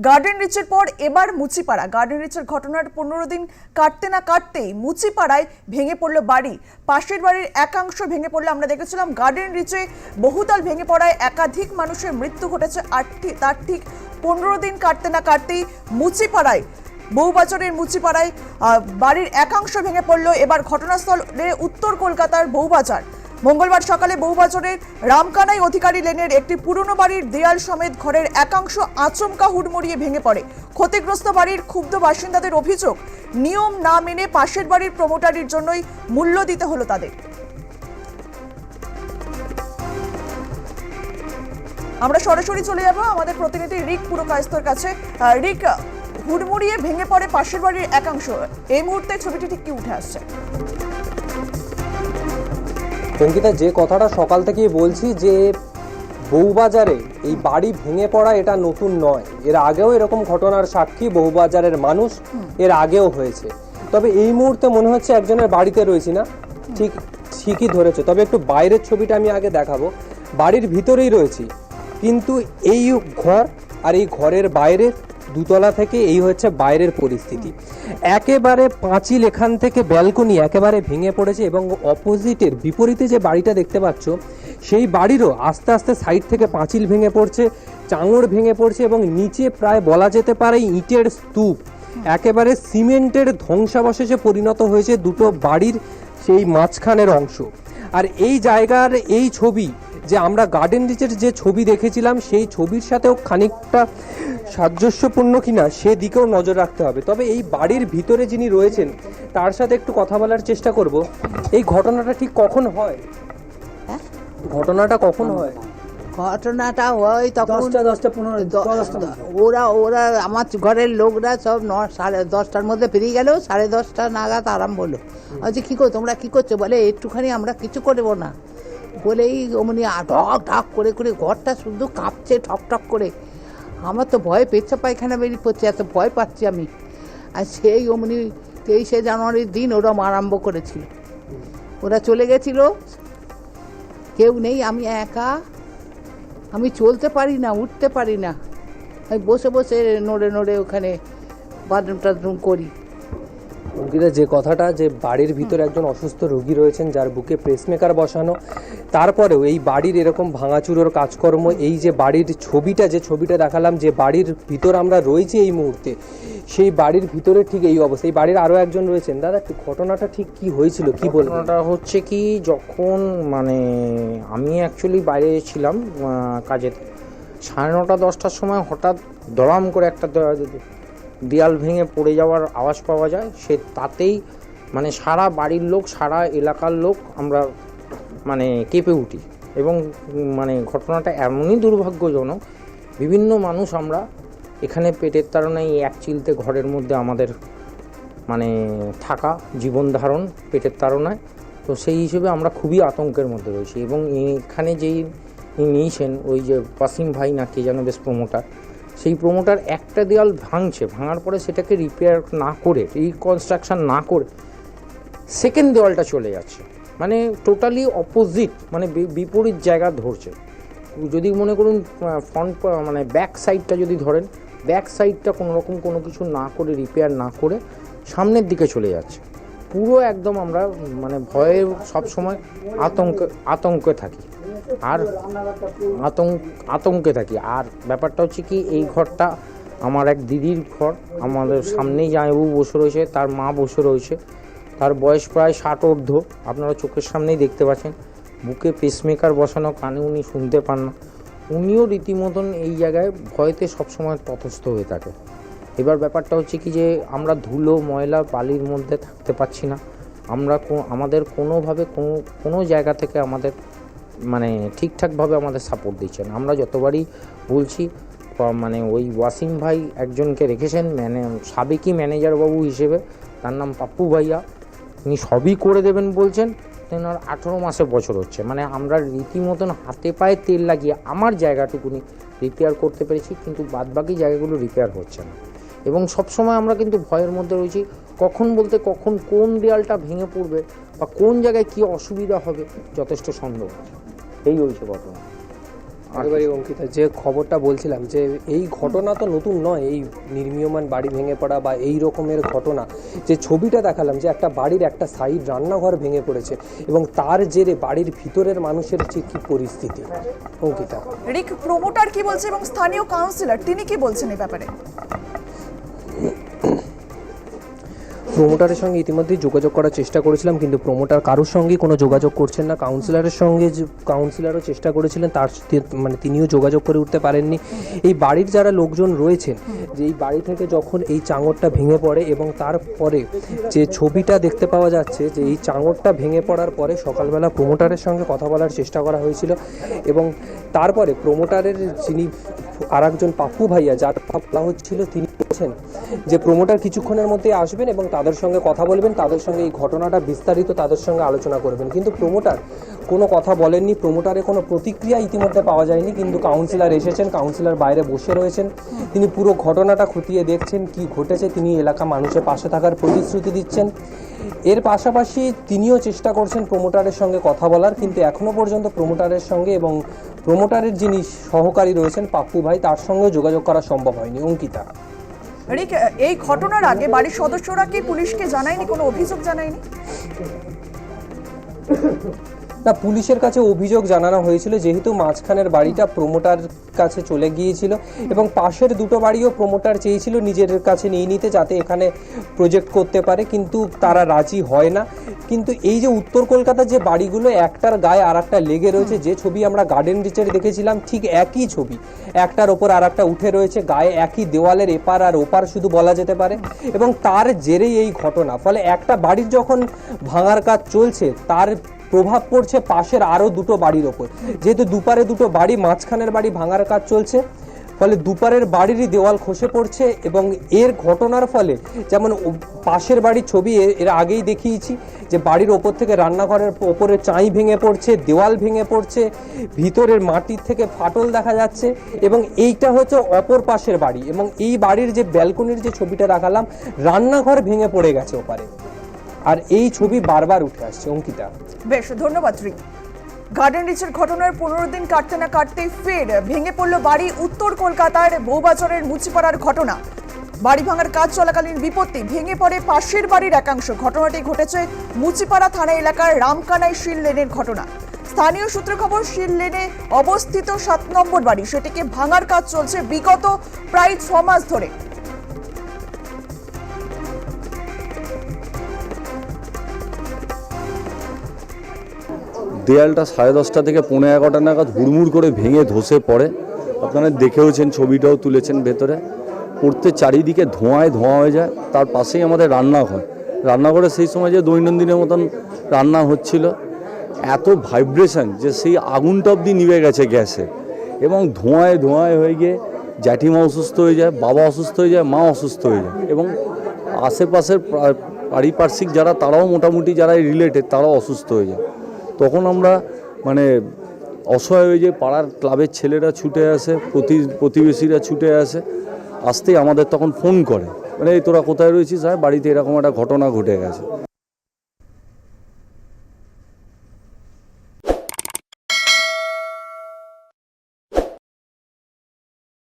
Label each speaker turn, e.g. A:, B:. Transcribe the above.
A: Garden রিচের পর এবার Muchipara. Garden রিচের ঘটনার পনেরো দিন কাটতে না কাটতেই মুচিপাড়ায় ভেঙে পড়ল বাড়ি। পাশের বাড়ির একাংশ ভেঙে পড়লে আমরা দেখেছিলাম গার্ডেন রিচে বহুতল ভেঙে পড়ায় একাধিক মানুষের মৃত্যু ঘটেছে ঠিক- তার ঠিক পনেরো দিন কাটতে না কাটতেই মুচিপাড়ায় বউবাজারের মুচিপাড়ায় বাড়ির একাংশ ভেঙে পড়ল। এবার ঘটনাস্থলে উত্তর কলকাতার বউবাজার। মঙ্গলবার সকালে বউবাজারের রামকানাই অধিকারী লেনের একটি পুরনো বাড়ির দেয়াল সমেত ঘরের একাংশ আচমকা হুড়মুড়িয়ে ভেঙে পড়ে। ক্ষতিগ্রস্ত বাড়ির ক্ষুব্ধ বাসিন্দাদের অভিযোগ, নিয়ম না মেনে পাশের বাড়ির প্রমোটারির জন্যই মূল্য দিতে হলো তাদের। আমরা সরাসরি চলে যাব আমাদের প্রতিনিধি রিক পুরকায়স্তর কাছে। রিক, হুড়মুড়িয়ে ভেঙে পড়ে পাশের বাড়ির একাংশ। এই মুহূর্তে ছবিটি ঠিক কি উঠে আসছে?
B: অঙ্কিতা, যে কথাটা সকাল থেকেই বলছি যে বউবাজারে এই বাড়ি ভেঙে পড়া এটা নতুন নয়। এর আগেও এরকম ঘটনার সাক্ষী বউবাজারের মানুষ এর আগেও হয়েছে। তবে এই মুহূর্তে মনে হচ্ছে একজনের বাড়িতে রয়েছি না। ঠিক ঠিকই ধরেছে। তবে একটু বাইরের ছবিটা আমি আগে দেখাবো। বাড়ির ভিতরেই রয়েছি। কিন্তু এই ঘর আর এই ঘরের বাইরে দুতলা থেকে এই হচ্ছে বাইরের পরিস্থিতি। একেবারে পাঁচিল এখান থেকে ব্যালকনি একেবারে ভেঙে পড়েছে এবং অপোজিটের বিপরীতে যে বাড়িটা দেখতে পাচ্ছ, সেই বাড়িরও আস্তে আস্তে সাইড থেকে পাঁচিল ভেঙে পড়ছে, চাঙড় ভেঙে পড়ছে এবং নিচে প্রায় বলা যেতে পারে ইটের স্তূপ। একেবারে সিমেন্টের ধ্বংসাবশেষে পরিণত হয়েছে দুটো বাড়ির সেই মাঝখানের অংশ। আর এই জায়গার এই ছবি যে আমরা গার্ডেন রিচের যে ছবি দেখেছিলাম সেই ছবির সাথেও খানিকটা সাদৃশ্যপূর্ণ কিনা সেদিকেও নজর রাখতে হবে। তবে এই বাড়ির ভিতরে যিনি রয়েছেন তার সাথে একটু কথা বলার চেষ্টা করব। এই ঘটনাটা ঠিক কখন হয়? ঘটনাটা কখন হয়?
C: ঘটনাটা হয় তখন
D: দশটা দশটা পনেরো
C: ওরা ওরা আমার ঘরের লোকরা সব ন সাড়ে দশটার মধ্যে ফিরে গেল সাড়ে দশটা নাগাদ আরাম বলল আচ্ছা কী করো তোমরা কী করছ? বলে একটুখানি আমরা কিছু করব না। বলেই অমনি আ- ঢক ঢক করে করে ঘরটা শুধু কাঁপছে ঠক ঠক করে। আমার তো ভয় পেচ্ছা পায়খানা বেরিয়ে পড়ছে এত ভয় পাচ্ছি আমি। আর সেই অমনি তেইশে জানুয়ারির দিন ওরা আরম্ভ করেছিল। ওরা চলে গেছিল। কেউ নেই আমি একা। আমি চলতে পারি না, উঠতে পারি না। আমি বসে বসে নড়ে নড়ে ওখানে বাথরুম টাথরুম করি।
B: অঙ্কিতা যে কথাটা যে বাড়ির ভিতরে একজন অসুস্থ রোগী রয়েছেন যার বুকে পেসমেকার বসানো তারপরেও এই বাড়ির এরকম ভাঙাচুরোর কাজকর্ম এই যে বাড়ির ছবিটা যে ছবিটা দেখালাম যে বাড়ির ভিতর আমরা রয়েছি এই মুহূর্তে সেই বাড়ির ভিতরে ঠিক এই অবস্থা। এই বাড়ির আরও একজন রয়েছেন। দাদা ঘটনাটা ঠিক কি হয়েছিল? কি বলবেন?
D: ঘটনাটা হচ্ছে কি যখন মানে আমি অ্যাকচুয়ালি বাইরে ছিলাম কাজেতে সাড়ে নটা দশটার সময় হঠাৎ দড়াম করে একটা দেয়াল ভেঙে পড়ে যাওয়ার আওয়াজ পাওয়া যায়, সে তাতেই মানে সারা বাড়ির লোক, সারা এলাকার লোক আমরা মানে কেঁপে উঠি। এবং মানে ঘটনাটা এমনই দুর্ভাগ্যজনক, বিভিন্ন মানুষ আমরা এখানে পেটের তাড়নায় এই এক চিলতে ঘরের মধ্যে আমাদের মানে থাকা জীবন ধারণ পেটের তাড়নায়। তো সেই হিসেবে আমরা খুবই আতঙ্কের মধ্যে রয়েছি এবং এখানে যেই নিয়েছেন ওই যে ওয়াসিম ভাই না কে যেন বেশ প্রমোটার সেই প্রোমোটার একটা দেওয়াল ভাঙছে, ভাঙার পরে সেটাকে রিপেয়ার না করে রিকনস্ট্রাকশন না করে সেকেন্ড দেওয়ালটা চলে যাচ্ছে। মানে টোটালি অপোজিট মানে বিপরীত জায়গা ধরছে। যদি মনে করুন ফ্রন্ট মানে ব্যাক সাইডটা যদি ধরেন ব্যাক সাইডটা কোনো রকম কোনো কিছু না করে রিপেয়ার না করে সামনের দিকে চলে যাচ্ছে। পুরো একদম আমরা মানে ভয়ে সবসময় আতঙ্ক, আতঙ্কে থাকি। আর আতঙ্ক, আতঙ্কে থাকি। আর ব্যাপারটা হচ্ছে কি, এই ঘরটা আমার এক দিদির ঘর। আমাদের সামনেই জামাইবাবু বসে রয়েছে, তার মা বসে রয়েছে। তার বয়স প্রায় ষাট অর্ধ আপনারা চোখের সামনেই দেখতে পাচ্ছেন। বুকে পেসমেকার বসানো, কানে উনি শুনতে পান না। উনিও রীতিমতন এই জায়গায় ভয়তে সবসময় তথস্থ হয়ে থাকে। এবার ব্যাপারটা হচ্ছে কি যে, আমরা ধুলো, ময়লা, বালির মধ্যে থাকতে পারছি না। আমরা আমাদের কোনোভাবে কোনো কোনো জায়গা থেকে আমাদের মানে ঠিকঠাকভাবে আমাদের সাপোর্ট দিচ্ছেন। আমরা যতবারই বলছি মানে ওই ওয়াসিম ভাই একজনকে রেখেছেন ম্যানে সাবেকি ম্যানেজার বাবু হিসেবে, তার নাম পাপ্পু ভাইয়া, তিনি সবই করে দেবেন বলছেন তেনার আঠেরো মাসে বছর হচ্ছে। মানে আমরা রীতিমতন হাতে পায়ে তেল লাগিয়ে আমার জায়গাটুকুনি রিপেয়ার করতে পেরেছি, কিন্তু বাদবাকি জায়গাগুলো রিপেয়ার হচ্ছে না। এবং সবসময় আমরা কিন্তু ভয়ের মধ্যে রয়েছি, কখন বলতে কখন কোন দেয়ালটা ভেঙে পড়বে বা কোন জায়গায় কী অসুবিধা হবে, যথেষ্ট সন্দেহ এই হয়েছে ঘটনা।
B: একেবারে অঙ্কিতা যে খবরটা বলছিলাম যে এই ঘটনা তো নতুন নয় এই নির্মীয়মান বাড়ি ভেঙে পড়া বা এই রকমের ঘটনা যে ছবিটা দেখালাম যে একটা বাড়ির একটা সাইড রান্নাঘর ভেঙে পড়েছে এবং তার জেরে বাড়ির ভিতরের মানুষের যে কি পরিস্থিতি। অঙ্কিতা।
A: রিক প্রমোটার কি বলছে এবং স্থানীয় কাউন্সিলর তিনি কি বলছেন এই ব্যাপারে?
B: প্রমোটারের সঙ্গে ইতিমধ্যেই যোগাযোগ করার চেষ্টা করেছিলাম, কিন্তু প্রোমোটার কারোর সঙ্গেই কোনো যোগাযোগ করছেন না। কাউন্সিলরের সঙ্গে যে কাউন্সিলরও চেষ্টা করেছিলেন, তার মানে তিনিও যোগাযোগ করে উঠতে পারেননি। এই বাড়ির যারা লোকজন রয়েছেন, যে এই বাড়ি থেকে যখন এই চাঙরটা ভেঙে পড়ে এবং তারপরে যে ছবিটা দেখতে পাওয়া যাচ্ছে, যে এই চাঙরটা ভেঙে পড়ার পরে সকালবেলা প্রোমোটারের সঙ্গে কথা বলার চেষ্টা করা হয়েছিল এবং তারপরে প্রোমোটারের যিনি আর একজন পাপ্পু ভাইয়া, যার কথা হচ্ছিল, তিনি বলছেন যে প্রমোটার কিছুক্ষণের মধ্যে আসবেন এবং তাদের সঙ্গে কথা বলবেন, তাদের সঙ্গে এই ঘটনাটা বিস্তারিত তাদের সঙ্গে আলোচনা করবেন। কিন্তু প্রমোটার কোনো কথা বলেননি, প্রমোটারে কোনো প্রতিক্রিয়া ইতিমধ্যে পাওয়া যায়নি, কিন্তু কাউন্সিলর এসেছেন কাউন্সিলর বাইরে বসে রয়েছেন। তিনি পুরো ঘটনাটা খতিয়ে দেখছেন, কি ঘটেছে, তিনি এলাকা মানুষের পাশে থাকার প্রতিশ্রুতি দিচ্ছেন। এর পাশাপাশি তিনিও চেষ্টা করছেন প্রমোটারের সঙ্গে কথা বলার, কিন্তু এখনও পর্যন্ত প্রমোটারের সঙ্গে এবং প্রমোটারের যিনি সহকারী রয়েছেন পাপ্পু ভাই, তার সঙ্গেও যোগাযোগ করা সম্ভব হয়নি। অঙ্কিতা।
A: রিক এই ঘটনার আগে বাড়ির সদস্যরা কি পুলিশকে জানায়নি কোনো অভিযোগ জানায়নি?
B: না পুলিশের কাছে অভিযোগ জানানো হয়েছিল যেহেতু মাঝখানের বাড়িটা প্রমোটার কাছে চলে গিয়েছিল এবং পাশের দুটো বাড়িও প্রমোটার চেয়েছিল নিজের কাছে নিয়ে নিতে যাতে এখানে প্রজেক্ট করতে পারে কিন্তু তারা রাজি হয় না। কিন্তু এই যে উত্তর কলকাতার যে বাড়িগুলো একটার গায়ে আর একটা লেগে রয়েছে যে ছবি আমরা গার্ডেন রিচের দেখেছিলাম ঠিক একই ছবি। একটার ওপর আর একটা উঠে রয়েছে গায়ে একই দেওয়ালের এপার আর ওপার শুধু বলা যেতে পারে এবং তার জেরেই এই ঘটনা। ফলে একটা বাড়ির যখন ভাঙার কাজ চলছে তার প্রভাব পড়ছে পাশের আরও দুটো বাড়ির ওপর। যেহেতু দুপারে দুটো বাড়ি, মাঝখানের বাড়ি ভাঙার কাজ চলছে, ফলে দুপারের বাড়িরই দেওয়াল খসে পড়ছে এবং এর ঘটনার ফলে যেমন পাশের বাড়ির ছবি এর আগেই দেখিয়েছি যে বাড়ির ওপর থেকে রান্নাঘরের ওপরে চাঁই ভেঙে পড়ছে, দেওয়াল ভেঙে পড়ছে, ভিতরের মাটির থেকে ফাটল দেখা যাচ্ছে এবং এইটা হচ্ছে অপর পাশের বাড়ি এবং এই বাড়ির যে ব্যালকনির যে ছবিটা দেখালাম, রান্নাঘর ভেঙে পড়ে গেছে ওপারে। আর এই ছবি বারবার উঠে আসছে, অঙ্কিতা।
A: বেশ, ধন্যবাদ, রিক। গার্ডেন রিচের ঘটনার পনেরো দিন কাটতে না কাটতেই ফের ভেঙে পড়ল বাড়ি উত্তর কলকাতার বৌবাজারের মুচিপাড়ার ঘটনা। বাড়ি ভাঙার কাজ চলাকালীন বিপত্তি ভেঙে পড়ে পাশের বাড়ির একাংশ। ঘটনাটি ঘটেছে মুচিপাড়া থানা এলাকার রামকানাই শিল লেনের ঘটনা। স্থানীয় সূত্রে খবর, শিল লেনে অবস্থিত সাত নম্বর বাড়ি। সেটিকে ভাঙার কাজ চলছে বিগত প্রায় ছ মাস ধরে।
E: দেয়ালটা সাড়ে দশটা থেকে পনেরো এগারোটা নাগাদ হুড়মুড় করে ভেঙে ধসে পড়ে। আপনারা দেখেওছেন, ছবিটাও তুলেছেন ভেতরে। পড়তে চারিদিকে ধোঁয়ায় ধোঁয়া হয়ে যায়। তার পাশেই আমাদের রান্নাঘর। রান্নাঘরে সেই সময় যে দৈনন্দিনের মতন রান্না হচ্ছিল, এত ভাইব্রেশন যে সেই আগুনটা অবধি নিভে গেছে গ্যাসে। এবং ধোঁয়ায় ধোঁয়ায় হয়ে গিয়ে জ্যাঠিমা অসুস্থ হয়ে যায়, বাবা অসুস্থ হয়ে যায়, মা অসুস্থ হয়ে যায়। এবং আশেপাশের পারিপার্শ্বিক যারা, তারাও মোটামুটি যারা রিলেটেড তারাও অসুস্থ হয়ে যায়। তখন আমরা মানে অসহায় হয়ে যে পাড়ার ক্লাবের ছেলেরা ছুটে আসে, প্রতি, প্রতিবেশীরা ছুটে আসে, আসতেই আমাদের তখন ফোন করে। মানে এই তোরা কোথায় রয়েছিস হ্যাঁ? বাড়িতে এরকম একটা ঘটনা ঘটে গেছে।